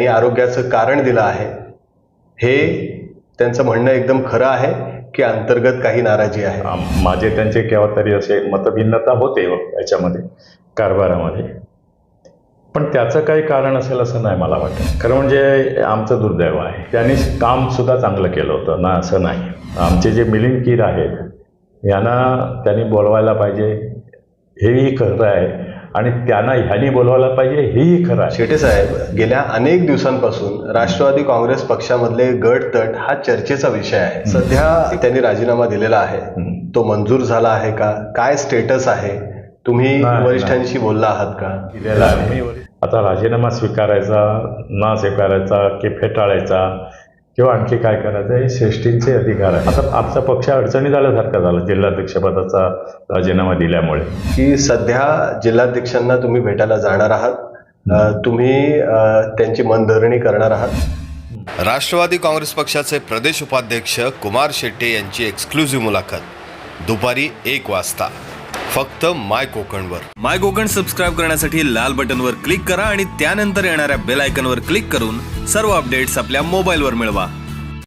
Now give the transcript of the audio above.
त्यांनी आरोग्याचं कारण दिलं आहे. हे त्यांचं म्हणणं एकदम खरं आहे की अंतर्गत काही नाराजी आहे. माझे त्यांचे केव्हा तरी असे मतभिन्नता होते हो, याच्यामध्ये कारभारामध्ये. पण त्याचं काही कारण असेल असं नाही मला वाटत. खरं म्हणजे आमचं दुर्दैव आहे. त्यांनी काम सुद्धा चांगलं केलं होतं. ना असं नाही. आमचे जे मिलिंद कीर आहेत यांना त्यांनी बोलवायला पाहिजे हेही खरं आहे. आणि त्यांना ह्यांनी बोलवायला पाहिजे हेही खरं आहे. शेटे साहेब गेल्या अनेक दिवसांपासून राष्ट्रवादी काँग्रेस पक्षामधले गट तट हा चर्चेचा विषय आहे. सध्या त्यांनी राजीनामा दिलेला आहे. तो मंजूर झाला आहे का? काय स्टेटस आहे? तुम्ही वरिष्ठांशी बोलला आहात का? दिलेला आहे आता राजीनामा स्वीकारायचा ना स्वीकारायचा की फेटाळायचा किंवा आणखी काय करायचं हे श्रेष्ठींचे अधिकार आहे आता आमचा पक्ष अडचणी झाल्यासारखा झाला जिल्हाध्यक्षपदाचा राजीनामा दिल्यामुळे. की सध्या जिल्हाध्यक्षांना तुम्ही भेटायला जाणार आहात. तुम्ही त्यांची मनधरणी करणार आहात. राष्ट्रवादी काँग्रेस पक्षाचे प्रदेश उपाध्यक्ष कुमार शेट्टे यांची एक्सक्लुझिव्ह मुलाखत दुपारी एक वाजता. फक्त माय कोकणवर. माय कोकण सबस्क्राईब करण्यासाठी लाल बटनवर क्लिक करा आणि त्यानंतर येणाऱ्या बेल आयकॉनवर क्लिक करून सर्व अपडेट्स आपल्या मोबाईलवर मिळवा.